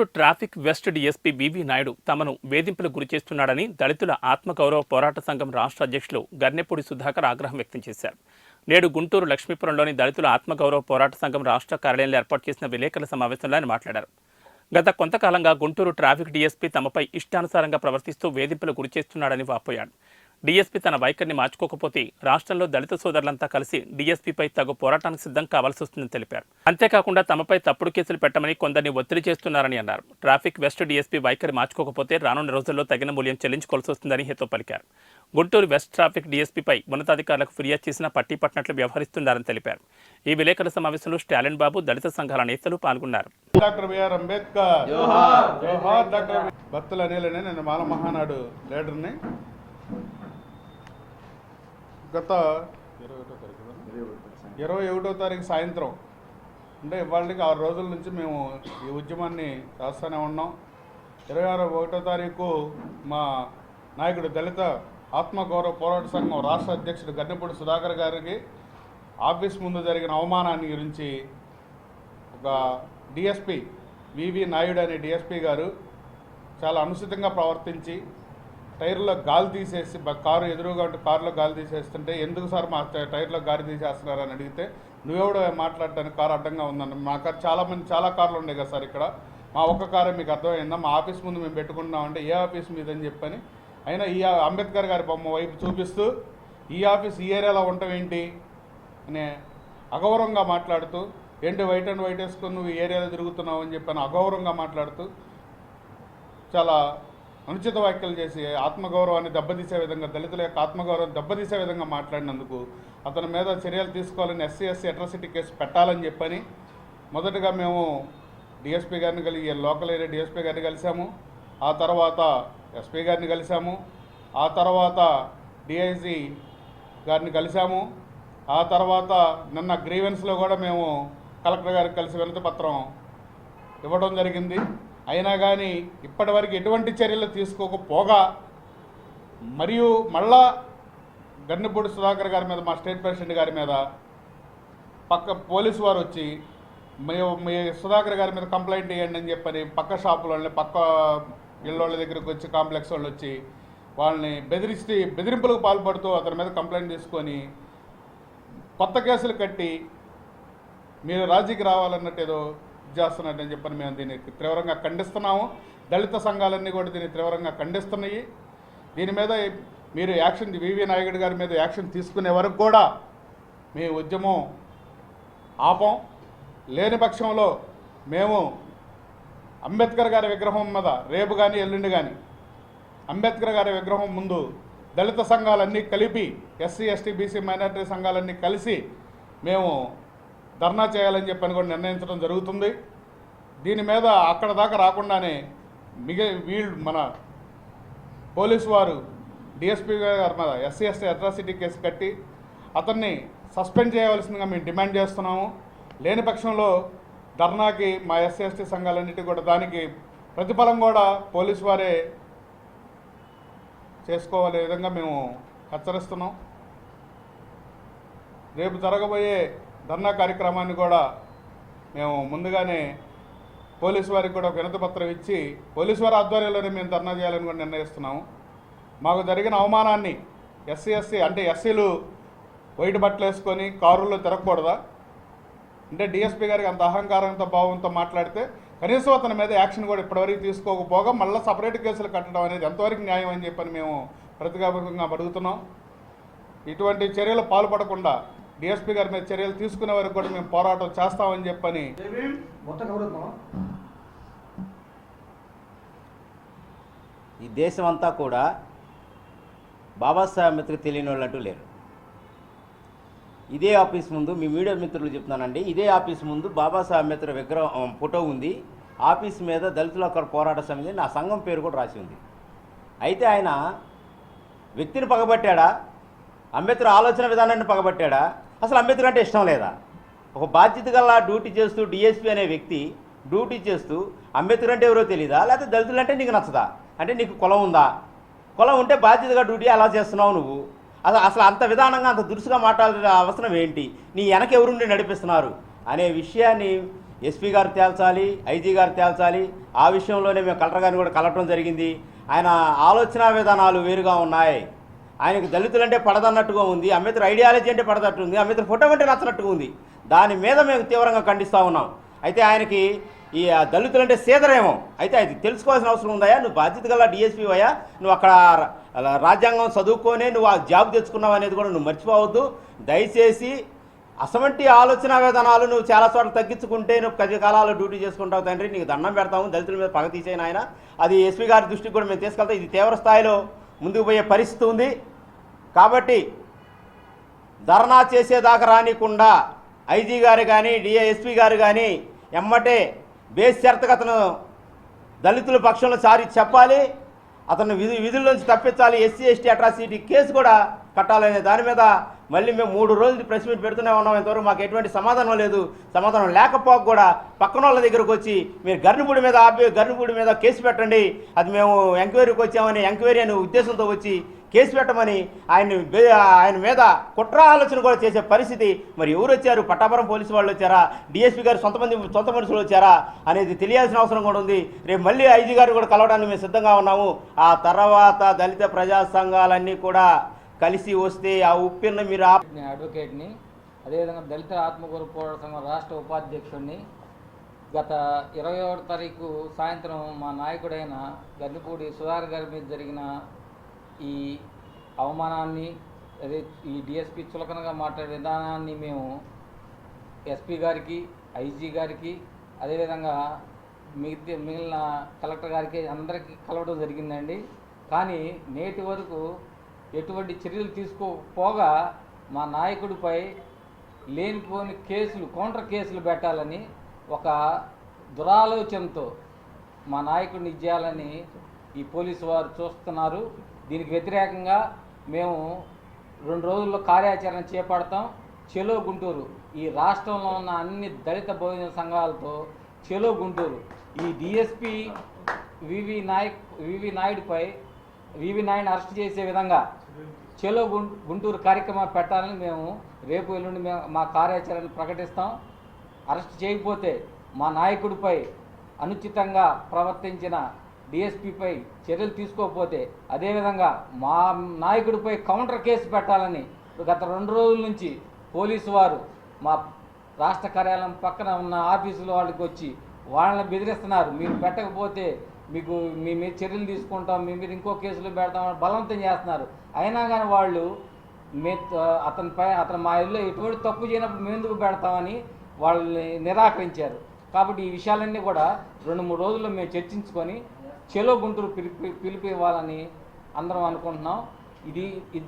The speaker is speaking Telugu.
Nellore traffic west DSP BV Naidu తమను వేధింపులకు గురిచేస్తున్నాడని దళితుల ఆత్మగౌరవ పోరాట సంఘం రాష్ట్ర అధ్యక్షులు గర్నెపూడి సుధాకర్ ఆగ్రహం వ్యక్తం చేశారు. నేడు గుంటూరు లక్ష్మీపురంలోని దళితుల ఆత్మగౌరవ పోరాట సంఘం రాష్ట్ర కార్యాలయంలో ఏర్పాటు చేసిన విలేకరుల సమావేశంలో ఆయన మాట్లాడారు. గత కొంతకాలంగా గుంటూరు ట్రాఫిక్ డీఎస్పీ తమపై ఇష్టానుసారంగా ప్రవర్తిస్తూ వేధింపులకు గురిచేస్తున్నాడని వాపోయాడు. డీఎస్పీ తన వైఖరిని మార్చుకోకపోతే రాష్ట్రంలో దళిత సోదరులంతా కలిసి డీఎస్పీపై తగు పోరాటానికి సిద్ధం కావాల్సి వస్తుందని తెలిపారు. అంతేకాకుండా తమపై తప్పుడు కేసులు పెట్టమని కొందరిని ఒత్తిడి చేస్తున్నారని అన్నారు. ట్రాఫిక్ వెస్ట్ డీఎస్పీ వైఖరి మార్చుకోకపోతే రానున్న రోజుల్లో తగిన మూల్యం చెల్లించుకోవాల్సి వస్తుందని హితో పలికారు. గుంటూరు వెస్ట్ ట్రాఫిక్ డీఎస్పీపై ఉన్నతాధికారులకు ఫిర్యాదు చేసినా పట్టి పట్టినట్లు వ్యవహరిస్తున్నారని తెలిపారు. ఈ విలేకరుల సమావేశంలో స్టాలిన్ బాబు దళిత సంఘాల నేతలు పాల్గొన్నారు. Doctor BR Ambedkar. డాక్టర్. భక్తుల నేను మాల మహానాడు లీడర్ని గత ఇరవై ఒకటో తారీఖు సాయంత్రం. అంటే ఇవాళకి ఆరు రోజుల నుంచి మేము ఈ ఉద్యమాన్ని రాస్తూనే ఉన్నాం. ఇరవై ఆరు ఒకటో తారీఖు మా నాయకుడు దళిత ఆత్మగౌరవ పోరాట సంఘం రాష్ట్ర అధ్యక్షుడు గన్నెపూడి సుధాకర్ గారికి ఆఫీస్ ముందు జరిగిన అవమానాన్ని గురించి ఒక డిఎస్పి వివి నాయుడు అనే డిఎస్పి గారు చాలా అనుచితంగా ప్రవర్తించి టైర్లో గాలి తీసేసి కారు ఎదురుగా ఉంటే కారులో గాలి తీసేస్తుంటే ఎందుకు సార్ మా టైర్లో గాలి తీసేస్తున్నారు అని అడిగితే నువ్వెవడో మాట్లాడటానికి కారు అడ్డంగా ఉందని మా కారు చాలా మంది చాలా కార్లు ఉన్నాయి కదా సార్ ఇక్కడ. మా ఒక్క కారే మీకు అర్థమైందా? మా ఆఫీస్ ముందు మేము పెట్టుకుంటున్నామంటే ఏ ఆఫీస్ మీదని చెప్పని. అయినా ఈ అంబేద్కర్ గారి బొమ్మ వైపు చూపిస్తూ ఈ ఆఫీస్ ఈ ఏరియాలో ఉండటం ఏంటి అనే అగౌరవంగా మాట్లాడుతూ ఏంటి వైట్ అండ్ వైట్ వేసుకొని నువ్వు ఏరియాలో తిరుగుతున్నావు? అని చెప్పాను అగౌరవంగా మాట్లాడుతూ చాలా అనుచిత వ్యాఖ్యలు చేసి ఆత్మగౌరవాన్ని దెబ్బతీసే విధంగా దళితుల యొక్క ఆత్మగౌరవం దెబ్బతీసే విధంగా మాట్లాడినందుకు అతని మీద చర్యలు తీసుకోవాలని ఎస్సీ ఎస్సీ అట్రాసిటీ కేసు పెట్టాలని చెప్పని మొదటగా మేము డిఎస్పీ గారిని కలిగి లోకల్ ఏరియా డిఎస్పీ గారిని కలిసాము. ఆ తర్వాత ఎస్పీ గారిని కలిసాము. ఆ తర్వాత డిఐజీ గారిని కలిసాము. ఆ తర్వాత నిన్న గ్రీవెన్స్లో కూడా మేము కలెక్టర్ గారికి కలిసి వినతి పత్రం ఇవ్వడం జరిగింది. అయినా కానీ ఇప్పటివరకు ఎటువంటి చర్యలు తీసుకోకపోగా మరియు మళ్ళా గన్నుపూడి సుధాకర్ గారి మీద మా స్టేట్ ప్రెసిడెంట్ గారి మీద పక్క పోలీసు వారు వచ్చి మీ మీ సుధాకర్ గారి మీద కంప్లైంట్ ఇవ్వండి అని చెప్పని పక్క షాపుల వాళ్ళని పక్క ఇళ్ళ దగ్గరికి వచ్చి కాంప్లెక్స్ వాళ్ళు వచ్చి వాళ్ళని బెదిరిస్తే బెదిరింపులకు పాల్పడుతూ అతని మీద కంప్లైంట్ తీసుకొని కొత్త కేసులు కట్టి మీరు రాజీకి రావాలన్నట్టు ఏదో చేస్తున్నట్టు చెప్పని మేము దీన్ని తీవ్రంగా ఖండిస్తున్నాము. దళిత సంఘాలన్నీ కూడా దీన్ని తీవ్రంగా ఖండిస్తున్నాయి. దీని మీద మీరు యాక్షన్ వివి నాయుడు గారి మీద యాక్షన్ తీసుకునే వరకు కూడా మీ ఉద్యమం ఆపం. లేని పక్షంలో మేము అంబేద్కర్ గారి విగ్రహం మీద రేపు కానీ ఎల్లుండి కానీ అంబేద్కర్ గారి విగ్రహం ముందు దళిత సంఘాలన్నీ కలిపి ఎస్సీ ఎస్టీ బీసీ మైనారిటీ సంఘాలన్నీ కలిసి మేము ధర్నా చేయాలని చెప్పని కూడా నిర్ణయించడం జరుగుతుంది. దీని మీద అక్కడ దాకా రాకుండానే మిగ వీళ్ళు మన పోలీసు వారు డిఎస్పీ గారి మీద ఎస్సీ ఎస్టీ అట్రాసిటీ కేసు కట్టి అతన్ని సస్పెండ్ చేయవలసిందిగా మేము డిమాండ్ చేస్తున్నాము. లేని పక్షంలో ధర్నాకి మా ఎస్సీ ఎస్టీ సంఘాలన్నిటి కూడా దానికి ప్రతిఫలం కూడా పోలీసు వారే చేసుకోవాలే విధంగా మేము హెచ్చరిస్తున్నాం. రేపు జరగబోయే ధర్నా కార్యక్రమాన్ని కూడా మేము ముందుగానే పోలీసు వారికి కూడా ఒక వినతి పత్రం ఇచ్చి పోలీసు వారి ఆధ్వర్యంలోనే మేము ధర్నా చేయాలని కూడా నిర్ణయిస్తున్నాము. మాకు జరిగిన అవమానాన్ని ఎస్సీ ఎస్సీ అంటే ఎస్సీలు వైట్ బట్టలు వేసుకొని కారుల్లో తిరగకూడదా? అంటే డిఎస్పీ గారికి అంత అహంకారంతో భావంతో మాట్లాడితే కనీసం అతని మీద యాక్షన్ కూడా ఇప్పటివరకు తీసుకోకపోగా మళ్ళీ సపరేట్ కేసులు కట్టడం అనేది ఎంతవరకు న్యాయం అని చెప్పని మేము ప్రతిగాపకంగా అడుగుతున్నాం ఇటువంటి చర్యలు పాల్పడకుండా డిఎస్పీ గారి మీద చర్యలు తీసుకునే వరకు కూడా మేము పోరాటం చేస్తామని చెప్పని ఈ దేశం అంతా కూడా బాబాసాహెబ్ అంబేద్కర్ తెలియని వాళ్ళు అంటూ లేరు. ఇదే ఆఫీస్ ముందు మీ మీడియా మిత్రులు చెప్తున్నానండి. ఇదే ఆఫీస్ ముందు బాబాసాహెబ్ అంబేద్కర్ విగ్రహం ఫోటో ఉంది. ఆఫీస్ మీద దళితుల హక్కుల పోరాట సమితి నా సంఘం పేరు కూడా రాసి ఉంది. అయితే ఆయన వ్యక్తిని పగబట్టాడా? అంబేద్కర్ ఆలోచన విధానాన్ని పగబట్టాడా? అసలు అంబేద్కర్ అంటే ఇష్టం లేదా? ఒక బాధ్యత గల డ్యూటీ చేస్తూ డిఎస్పీ అనే వ్యక్తి డ్యూటీ చేస్తూ అంబేద్కర్ అంటే ఎవరో తెలియదా లేకపోతే దళితులు అంటే నీకు నచ్చదా? అంటే నీకు కులం ఉందా? కులం ఉంటే బాధ్యతగా డ్యూటీ అలా చేస్తున్నావు నువ్వు. అసలు అసలు అంత విధానంగా అంత దురుసుగా మాట్లాడాల్సిన అవసరం ఏంటి? నీ వెనక ఎవరుండి నడిపిస్తున్నారు? అనే విషయాన్ని ఎస్పీ గారు తేల్చాలి ఐజీ గారు తేల్చాలి. ఆ విషయంలోనే మేము కలెక్టర్ గారిని కూడా కలవటం జరిగింది. ఆయన ఆలోచన విధానాలు వేరుగా ఉన్నాయి. ఆయనకు దళితులంటే పడదన్నట్టుగా ఉంది అంబేద్కర్ ఐడియాలజీ అంటే పడదట్టు ఉంది అంబేద్కర్ ఫోటో అంటే నచ్చనట్టుగా ఉంది. దాని మీద మేము తీవ్రంగా ఖండిస్తూ ఉన్నాం. అయితే ఆయనకి ఈ దళితులు దళితులంటే సీదరేమో. అయితే అది తెలుసుకోవాల్సిన అవసరం ఉందాయా నువ్వు బాధ్యత గల డిఎస్పీ అయ్యా నువ్వు అక్కడ రాజ్యాంగం చదువుకొనే నువ్వు ఆ జాబ్ తెచ్చుకున్నావు అనేది కూడా నువ్వు మర్చిపోవద్దు. దయచేసి అసమంటి ఆలోచన విధానాలు నువ్వు చాలా చోట్ల తగ్గించుకుంటే నువ్వు పది కాలాలు డ్యూటీ చేసుకుంటావు తండ్రి. నీకు దండం పెడతాము. దళితుల మీద పగ తీసేయన ఆయన అది ఎస్పీ గారి దృష్టికి కూడా మేము తీసుకెళ్తాం. ఇది తీవ్ర స్థాయిలో ముందుకు పోయే పరిస్థితి ఉంది. కాబట్టి ధర్నా చేసేదాకా రానికుండా ఐజీ గారు కానీ డిఎస్పీ గారు కానీ ఎమ్మటే బేస్ అతను దళితుల పక్షంలో సారి చెప్పాలి. అతను విధి విధుల నుంచి తప్పించాలి. ఎస్సీ ఎస్టీ అట్రాసిటీ కేసు కూడా కట్టాలనే దాని మీద మళ్ళీ మేము మూడు రోజులు ప్రెస్ మీట్ పెడుతూనే ఉన్నాం ఇంతవరకు. మాకు ఎటువంటి సమాధానం లేదు. సమాధానం లేకపోక కూడా పక్కన వాళ్ళ దగ్గరకు వచ్చి మీరు గర్నిపూడి మీద ఆపి గర్నిపూడి మీద కేసు పెట్టండి. అది మేము ఎంక్వైరీకి వచ్చామని ఎంక్వైరీ అనే ఉద్దేశంతో వచ్చి కేసు పెట్టమని ఆయన ఆయన మీద కుట్ర ఆలోచన కూడా చేసే పరిస్థితి. మరి ఎవరు వచ్చారు? పట్టాపురం పోలీసు వాళ్ళు వచ్చారా? డిఎస్పీ గారు సొంత మంది సొంత మనుషులు వచ్చారా? అనేది తెలియాల్సిన అవసరం కూడా ఉంది. రేపు మళ్ళీ ఐజీ గారు కూడా కలవడానికి మేము సిద్ధంగా ఉన్నాము. ఆ తర్వాత దళిత ప్రజా సంఘాలన్నీ కూడా కలిసి వస్తే ఆ ఉప్పిన్న మీరు నేను అడ్వకేట్ని అదేవిధంగా దళిత ఆత్మగౌరవ పోరాట సంఘం రాష్ట్ర ఉపాధ్యక్షుడిని గత ఇరవై ఒకటి తారీఖు సాయంత్రం మా నాయకుడైన గల్లిపూడి సుధాకర్ గారి మీద జరిగిన ఈ అవమానాన్ని అదే ఈ డిఎస్పి చులకనగా మాట్లాడే విధానాన్ని మేము ఎస్పీ గారికి ఐజీ గారికి అదేవిధంగా మిగతా మిగిలిన కలెక్టర్ గారికి అందరికీ కలవడం జరిగిందండి. కానీ నేటి వరకు ఎటువంటి చర్యలు తీసుకోపోగా మా నాయకుడిపై లేనిపోని కేసులు కౌంటర్ కేసులు పెట్టాలని ఒక దురాలోచనతో మా నాయకుడిని ఇచ్చేయాలని ఈ పోలీసు వారు చూస్తున్నారు. దీనికి వ్యతిరేకంగా మేము రెండు రోజుల్లో కార్యాచరణ చేపడతాం. చెలో గుంటూరు ఈ రాష్ట్రంలో ఉన్న అన్ని దళిత భోజన సంఘాలతో చెలో గుంటూరు. ఈ డిఎస్పి వివి నాయక్ వివి నాయుడుపై వివి నాయన్ అరెస్ట్ చేసే విధంగా చెలో గుంటూరు కార్యక్రమం పెట్టాలని మేము రేపు ఎల్లుండి మేము మా కార్యాచరణ ప్రకటిస్తాం. అరెస్ట్ చేయకపోతే మా నాయకుడిపై అనుచితంగా ప్రవర్తించిన డిఎస్పిపై చర్యలు తీసుకోకపోతే అదేవిధంగా మా నాయకుడిపై కౌంటర్ కేసు పెట్టాలని గత రెండు రోజుల నుంచి పోలీసు వారు మా రాష్ట్ర కార్యాలయం పక్కన ఉన్న ఆఫీసులో వాళ్ళకి వచ్చి వాళ్ళని బెదిరిస్తున్నారు. మీరు పెట్టకపోతే మీకు మీ మీద చర్యలు తీసుకుంటాం మీ మీద ఇంకో కేసులు పెడతామని బలవంతం చేస్తున్నారు. అయినా కానీ వాళ్ళు మే అతనిపై అతను మా ఇల్లు ఎటువంటి తప్పు చేయనప్పుడు మేము ఎందుకు పెడతామని వాళ్ళని నిరాకరించారు. కాబట్టి ఈ విషయాలన్నీ కూడా రెండు మూడు రోజుల్లో మేము చర్చించుకొని చెలో గుంటూరు పిలిపి పిలిపి ఇవ్వాలని అందరం అనుకుంటున్నాం. ఇది ఇది